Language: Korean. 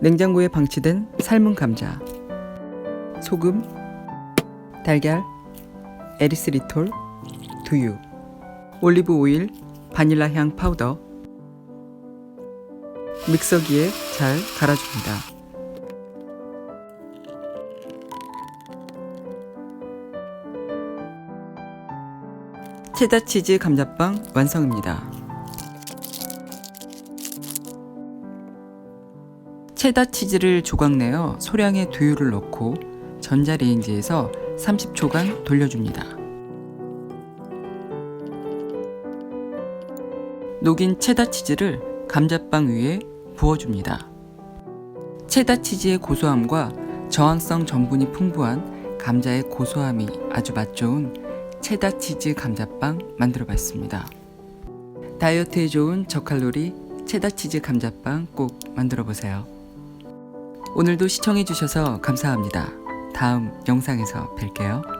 냉장고에 방치된 삶은 감자, 소금, 달걀, 에리스리톨, 두유, 올리브 오일, 바닐라 향 파우더, 믹서기에 잘 갈아줍니다. 체다 치즈 감자빵 완성입니다. 체다 치즈를 조각 내어 소량의 두유를 넣고 전자레인지에서 30초간 돌려줍니다. 녹인 체다 치즈를 감자빵 위에 부어줍니다. 체다 치즈의 고소함과 저항성 전분이 풍부한 감자의 고소함이 아주 맛 좋은 체다 치즈 감자빵 만들어 봤습니다. 다이어트에 좋은 저칼로리 체다 치즈 감자빵 꼭 만들어 보세요. 오늘도 시청해 주셔서 감사합니다. 다음 영상에서 뵐게요.